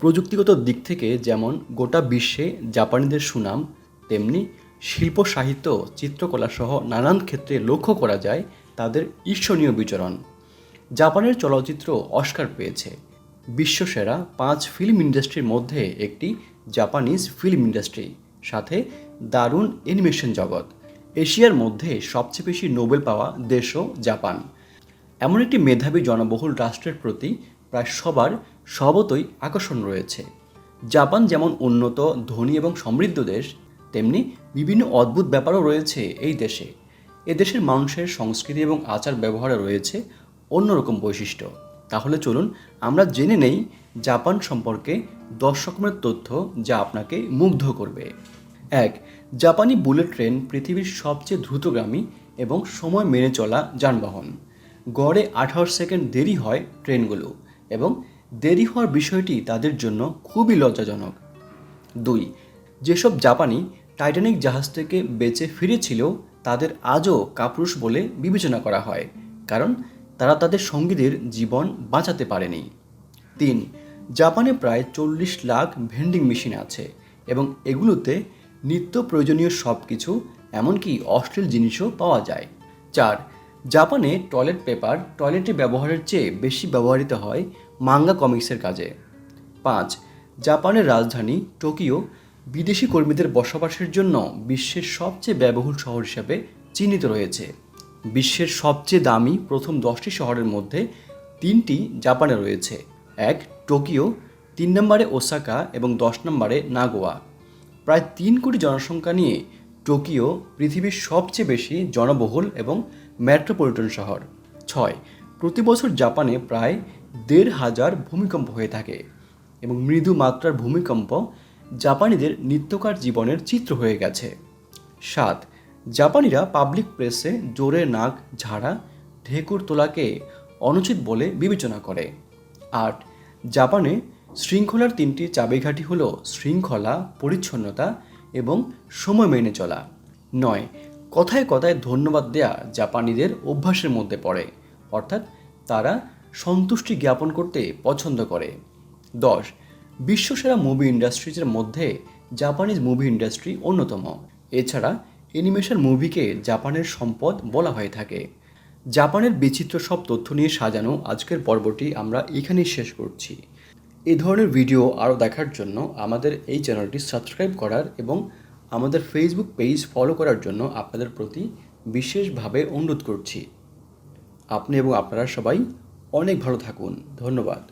প্রযুক্তিগত দিক থেকে যেমন গোটা বিশ্বে জাপানিদের সুনাম, তেমনি শিল্প, সাহিত্য, চিত্রকলা সহ নানান ক্ষেত্রে লক্ষ্য করা যায় তাদের ঈর্ষণীয় বিচরণ। জাপানের চলচ্চিত্র অস্কার পেয়েছে। বিশ্বসেরা পাঁচ ফিল্ম ইন্ডাস্ট্রির মধ্যে একটি জাপানিজ ফিল্ম ইন্ডাস্ট্রি, সাথে দারুণ অ্যানিমেশন জগৎ। এশিয়ার মধ্যে সবচেয়ে বেশি নোবেল পাওয়া দেশও জাপান। এমন একটি মেধাবী জনবহুল রাষ্ট্রের প্রতি প্রায় সবার স্বভাবতই আকর্ষণ রয়েছে। জাপান যেমন উন্নত, ধনী এবং সমৃদ্ধ দেশ, তেমনি বিভিন্ন অদ্ভুত ব্যাপারও রয়েছে এই দেশে। এদেশের মানুষের সংস্কৃতি এবং আচার ব্যবহারে রয়েছে অন্যরকম বৈশিষ্ট্য। তাহলে চলুন আমরা জেনে নেই জাপান সম্পর্কে দশ রকমের তথ্য যা আপনাকে মুগ্ধ করবে। এক, জাপানি বুলেট ট্রেন পৃথিবীর সবচেয়ে দ্রুতগামী এবং সময় মেনে চলা যানবাহন। গড়ে আঠারো সেকেন্ড দেরি হয় ট্রেনগুলো এবং দেরি হওয়ার বিষয়টি তাদের জন্য খুবই লজ্জাজনক। দুই, যেসব জাপানি টাইটানিক জাহাজ থেকে বেঁচে ফিরেছিল, তাদের আজও কাপুরুষ বলে বিবেচনা করা হয়, কারণ তারা তাদের সঙ্গীদের জীবন বাঁচাতে পারেনি। তিন, জাপানে প্রায় চল্লিশ লাখ ভেন্ডিং মেশিন আছে এবং এগুলোতে নিত্য প্রয়োজনীয় সব কিছু এমনকি অশ্লীল জিনিসও পাওয়া যায়। চার জাপানে টয়লেট পেপার টয়লেটে ব্যবহারের চেয়ে বেশি ব্যবহৃত হয় মাঙ্গা কমিক্সের কাজে। পাঁচ, জাপানের রাজধানী টোকিও বিদেশি কর্মীদের বসবাসের জন্য বিশ্বের সবচেয়ে ব্যয়বহুল শহর হিসেবে চিহ্নিত রয়েছে। বিশ্বের সবচেয়ে দামি প্রথম দশটি শহরের মধ্যে তিনটি জাপানে রয়েছে। এক, টোকিও, তিন নম্বরে ওসাকা এবং দশ নম্বরে নাগোয়া। প্রায় তিন কোটি জনসংখ্যা নিয়ে টোকিও পৃথিবীর সবচেয়ে বেশি জনবহুল এবং মেট্রোপলিটন শহর। ছয়, প্রতি বছর জাপানে প্রায় দেড় হাজার ভূমিকম্প হয়ে থাকে এবং মৃদু মাত্রার ভূমিকম্প জাপানিদের নিত্যকার জীবনের চিত্র হয়ে গেছে। সাত, জাপানিরা পাবলিক প্লেসে জোরে নাক ঝাড়া, ঢেকুর তোলাকে অনুচিত বলে বিবেচনা করে। আট, জাপানে শৃঙ্খলার তিনটি চাবিঘাটি হলো শৃঙ্খলা, পরিচ্ছন্নতা এবং সময় মেনে চলা। নয়, কথায় কথায় ধন্যবাদ দেয়া জাপানিদের অভ্যাসের মধ্যে পড়ে, অর্থাৎ তারা সন্তুষ্টি জ্ঞাপন করতে পছন্দ করে। দশ, বিশ্বসেরা মুভি ইন্ডাস্ট্রিজের মধ্যে জাপানিজ মুভি ইন্ডাস্ট্রি অন্যতম। এছাড়া অ্যানিমেশন মুভিকে জাপানের সম্পদ বলা হয়ে থাকে। জাপানের বিচিত্র সব তথ্য নিয়ে সাজানো আজকের পর্বটি আমরা এখানেই শেষ করছি। এই ধরনের ভিডিও আরও দেখার জন্য আমাদের এই চ্যানেলটি সাবস্ক্রাইব করার এবং আমাদের ফেসবুক পেজ ফলো করার জন্য আপনাদের প্রতি বিশেষভাবে অনুরোধ করছি। আপনি এবং আপনারা সবাই অনেক ভালো থাকুন। ধন্যবাদ।